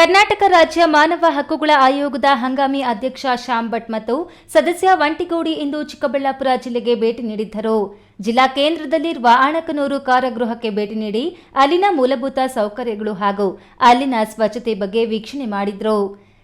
ಕರ್ನಾಟಕ ರಾಜ್ಯ ಮಾನವ ಹಕ್ಕುಗಳ ಆಯೋಗದ ಹಂಗಾಮಿ ಅಧ್ಯಕ್ಷ ಶ್ಯಾಮ್ ಭಟ್ ಮತ್ತು ಸದಸ್ಯ ವಂಟಿಗೌಡಿ ಇಂದು ಚಿಕ್ಕಬಳ್ಳಾಪುರ ಜಿಲ್ಲೆಗೆ ಭೇಟಿ ನೀಡಿದ್ದರು. ಜಿಲ್ಲಾ ಕೇಂದ್ರದಲ್ಲಿರುವ ಆಣಕನೂರು ಕಾರಾಗೃಹಕ್ಕೆ ಭೇಟಿ ನೀಡಿ ಅಲ್ಲಿನ ಮೂಲಭೂತ ಸೌಕರ್ಯಗಳು ಹಾಗೂ ಅಲ್ಲಿನ ಸ್ವಚ್ಛತೆ ಬಗ್ಗೆ ವೀಕ್ಷಣೆ ಮಾಡಿದ್ರು.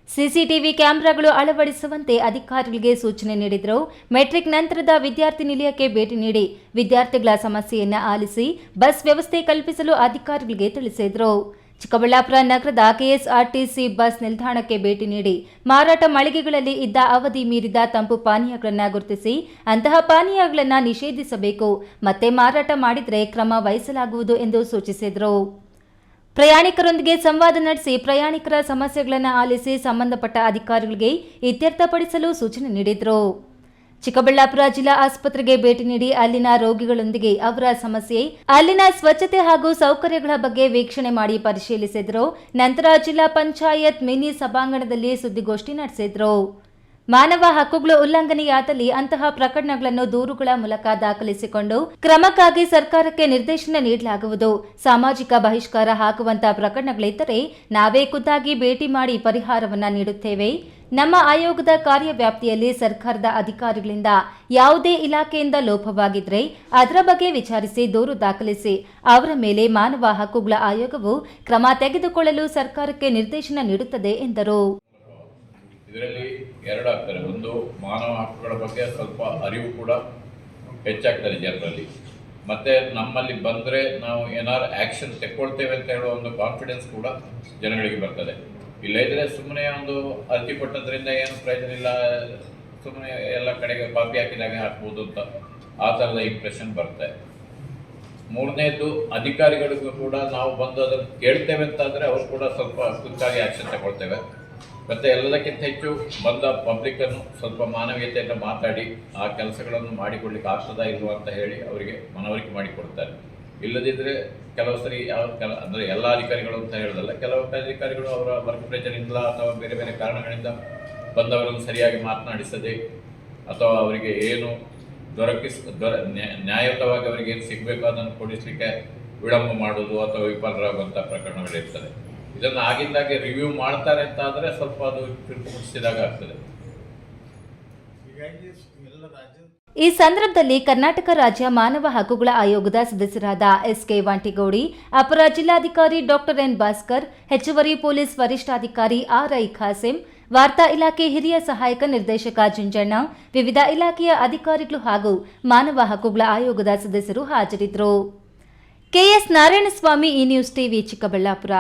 ಸಿಸಿಟಿವಿ ಕ್ಯಾಮೆರಾಗಳು ಅಳವಡಿಸುವಂತೆ ಅಧಿಕಾರಿಗಳಿಗೆ ಸೂಚನೆ ನೀಡಿದರು. ಮೆಟ್ರಿಕ್ ನಂತರದ ವಿದ್ಯಾರ್ಥಿ ನಿಲಯಕ್ಕೆ ಭೇಟಿ ನೀಡಿ ವಿದ್ಯಾರ್ಥಿಗಳ ಸಮಸ್ಯೆಯನ್ನು ಆಲಿಸಿ ಬಸ್ ವ್ಯವಸ್ಥೆ ಕಲ್ಪಿಸಲು ಅಧಿಕಾರಿಗಳಿಗೆ ತಿಳಿಸಿದರು. ಚಿಕ್ಕಬಳ್ಳಾಪುರ ನಗರದ ಕೆಎಸ್ಆರ್ಟಿಸಿ ಬಸ್ ನಿಲ್ದಾಣಕ್ಕೆ ಭೇಟಿ ನೀಡಿ ಮಾರಾಟ ಮಳಿಗೆಗಳಲ್ಲಿ ಇದ್ದ ಅವಧಿ ಮೀರಿದ ತಂಪು ಪಾನೀಯಗಳನ್ನು ಗುರುತಿಸಿ ಅಂತಹ ಪಾನೀಯಗಳನ್ನು ನಿಷೇಧಿಸಬೇಕು, ಮತ್ತೆ ಮಾರಾಟ ಮಾಡಿದರೆ ಕ್ರಮ ವಹಿಸಲಾಗುವುದು ಎಂದು ಸೂಚಿಸಿದರು. ಪ್ರಯಾಣಿಕರೊಂದಿಗೆ ಸಂವಾದ ನಡೆಸಿ ಪ್ರಯಾಣಿಕರ ಸಮಸ್ಯೆಗಳನ್ನು ಆಲಿಸಿ ಸಂಬಂಧಪಟ್ಟ ಅಧಿಕಾರಿಗಳಿಗೆ ಇತ್ಯರ್ಥಪಡಿಸಲು ಸೂಚನೆ ನೀಡಿದರು. ಚಿಕ್ಕಬಳ್ಳಾಪುರ ಜಿಲ್ಲಾ ಆಸ್ಪತ್ರೆಗೆ ಭೇಟಿ ನೀಡಿ ಅಲ್ಲಿನ ರೋಗಿಗಳೊಂದಿಗೆ ಅವರ ಸಮಸ್ಯೆ. ಅಲ್ಲಿನ ಸ್ವಚ್ಛತೆ ಹಾಗೂ ಸೌಕರ್ಯಗಳ ಬಗ್ಗೆ ವೀಕ್ಷಣೆ ಮಾಡಿ ಪರಿಶೀಲಿಸಿದರು. ನಂತರ ಜಿಲ್ಲಾ ಪಂಚಾಯತ್ ಮಿನಿ ಸಭಾಂಗಣದಲ್ಲಿ ಸುದ್ದಿಗೋಷ್ಠಿ ನಡೆಸಿದರು. ಮಾನವ ಹಕ್ಕುಗಳ ಉಲ್ಲಂಘನೆಯಾದಲ್ಲಿ ಅಂತಹ ಪ್ರಕರಣಗಳನ್ನು ದೂರುಗಳ ಮೂಲಕ ದಾಖಲಿಸಿಕೊಂಡು ಕ್ರಮಕ್ಕಾಗಿ ಸರ್ಕಾರಕ್ಕೆ ನಿರ್ದೇಶನ ನೀಡಲಾಗುವುದು. ಸಾಮಾಜಿಕ ಬಹಿಷ್ಕಾರ ಹಾಕುವಂತಹ ಪ್ರಕರಣಗಳಿದ್ದರೆ ನಾವೇ ಖುದ್ದಾಗಿ ಭೇಟಿ ಮಾಡಿ ಪರಿಹಾರವನ್ನು ನೀಡುತ್ತೇವೆ. ನಮ್ಮ ಆಯೋಗದ ಕಾರ್ಯವ್ಯಾಪ್ತಿಯಲ್ಲಿ ಸರ್ಕಾರದ ಅಧಿಕಾರಿಗಳಿಂದ ಯಾವುದೇ ಇಲಾಖೆಯಿಂದ ಲೋಪವಾಗಿದ್ರೆ ಅದರ ಬಗ್ಗೆ ವಿಚಾರಿಸಿ ದೂರು ದಾಖಲಿಸಿ, ಅವರ ಮೇಲೆ ಮಾನವ ಹಕ್ಕುಗಳ ಆಯೋಗವು ಕ್ರಮ ತೆಗೆದುಕೊಳ್ಳಲು ಸರ್ಕಾರಕ್ಕೆ ನಿರ್ದೇಶನ ನೀಡುತ್ತದೆ ಎಂದರು. ಇದರಲ್ಲಿ ಎರಡು ಆಗ್ತದೆ. ಒಂದು, ಮಾನವ ಹಕ್ಕುಗಳ ಬಗ್ಗೆ ಸ್ವಲ್ಪ ಅರಿವು ಕೂಡ ಹೆಚ್ಚಾಗ್ತದೆ ಜನರಲ್ಲಿ. ಮತ್ತೆ ನಮ್ಮಲ್ಲಿ ಬಂದರೆ ನಾವು ಏನಾದ್ರು ಆಕ್ಷನ್ ತೆಕ್ಕೊಳ್ತೇವೆ ಅಂತ ಹೇಳೋ ಒಂದು ಕಾನ್ಫಿಡೆನ್ಸ್ ಕೂಡ ಜನಗಳಿಗೆ ಬರ್ತದೆ. ಇಲ್ಲದಿದ್ರೆ ಸುಮ್ಮನೆ ಒಂದು ಅರ್ಜಿ ಕೊಟ್ಟದ್ರಿಂದ ಏನು ಪ್ರಯೋಜನ ಇಲ್ಲ. ಸುಮ್ಮನೆ ಎಲ್ಲ ಕಡೆಗೆ ಕಾಪಿ ಹಾಕಿದಾಗ ಹಾಕ್ಬೋದು ಅಂತ ಆ ಥರದ ಇಂಪ್ರೆಷನ್ ಬರುತ್ತೆ. ಮೂರನೇದು ಅಧಿಕಾರಿಗಳಿಗೂ ಕೂಡ ನಾವು ಬಂದು ಅದನ್ನು ಕೇಳ್ತೇವೆ ಅಂತಾದರೆ ಅವರು ಕೂಡ ಸ್ವಲ್ಪ ಕ್ವಿಕ್ಕಾಗಿ ಆ್ಯಕ್ಷನ್ ತಗೊಳ್ತೇವೆ. ಮತ್ತು ಎಲ್ಲದಕ್ಕಿಂತ ಹೆಚ್ಚು ಬಂದ ಪಬ್ಲಿಕ್ಕನ್ನು ಸ್ವಲ್ಪ ಮಾನವೀಯತೆಯಿಂದ ಮಾತಾಡಿ ಆ ಕೆಲಸಗಳನ್ನು ಮಾಡಿಕೊಳ್ಳಿಕ್ಕೆ ಆಗ್ತದಾ ಇಲ್ವಾ ಅಂತ ಹೇಳಿ ಅವರಿಗೆ ಮನವರಿಕೆ ಮಾಡಿಕೊಡ್ತಾರೆ. ಇಲ್ಲದಿದ್ದರೆ ಕೆಲವು ಸರಿ ಯಾವ ಕೆಲ, ಅಂದರೆ ಎಲ್ಲ ಅಧಿಕಾರಿಗಳು ಅಂತ ಹೇಳೋದಲ್ಲ, ಕೆಲವು ಅಧಿಕಾರಿಗಳು ಅವರ ವರ್ಕ್ ಪ್ರೆಷರಿಂದ ಅಥವಾ ಬೇರೆ ಬೇರೆ ಕಾರಣಗಳಿಂದ ಬಂದವರನ್ನು ಸರಿಯಾಗಿ ಮಾತನಾಡಿಸದೆ ಅಥವಾ ಅವರಿಗೆ ಏನು ದೊರಕಿಸ್, ದೊರ, ನ್ಯಾ- ನ್ಯಾಯಯುತವಾಗಿ ಅವರಿಗೆ ಏನು ಸಿಗಬೇಕು ಅದನ್ನು ಕೊಡಿಸಲಿಕ್ಕೆ ವಿಳಂಬ ಮಾಡುವುದು ಅಥವಾ ವಿಫಲರಾಗುವಂಥ ಪ್ರಕರಣಗಳಿರ್ತದೆ ಇದನ್ನು ಆಗಿಂದಾಗೆ ರಿವ್ಯೂ ಮಾಡ್ತಾರೆ ಅಂತ ಆದರೆ ಸ್ವಲ್ಪ ಅದು ಮುಟ್ಟಿಸಿದಾಗ ಆಗ್ತದೆ. ಈ ಸಂದರ್ಭದಲ್ಲಿ ಕರ್ನಾಟಕ ರಾಜ್ಯ ಮಾನವ ಹಕ್ಕುಗಳ ಆಯೋಗದ ಸದಸ್ಯರಾದ ಎಸ್ಕೆ ವಾಂಟಿಗೌಡಿ, ಅಪರ ಜಿಲ್ಲಾಧಿಕಾರಿ ಡಾಕ್ಟರ್ ಎನ್ ಭಾಸ್ಕರ್, ಹೆಚ್ಚುವರಿ ಪೊಲೀಸ್ ವರಿಷ್ಠಾಧಿಕಾರಿ ಆರ್ಐ ಖಾಸಿಂ, ವಾರ್ತಾ ಇಲಾಖೆ ಹಿರಿಯ ಸಹಾಯಕ ನಿರ್ದೇಶಕ ಜುಂಜಣ್ಣ, ವಿವಿಧ ಇಲಾಖೆಯ ಅಧಿಕಾರಿಗಳು ಹಾಗೂ ಮಾನವ ಹಕ್ಕುಗಳ ಆಯೋಗದ ಸದಸ್ಯರು ಹಾಜರಿದ್ದರು. ಕೆಎಸ್ ನಾರಾಯಣಸ್ವಾಮಿ ಈ ನ್ಯೂಸ್ ಟಿವಿ ಚಿಕ್ಕಬಳ್ಳಾಪುರ.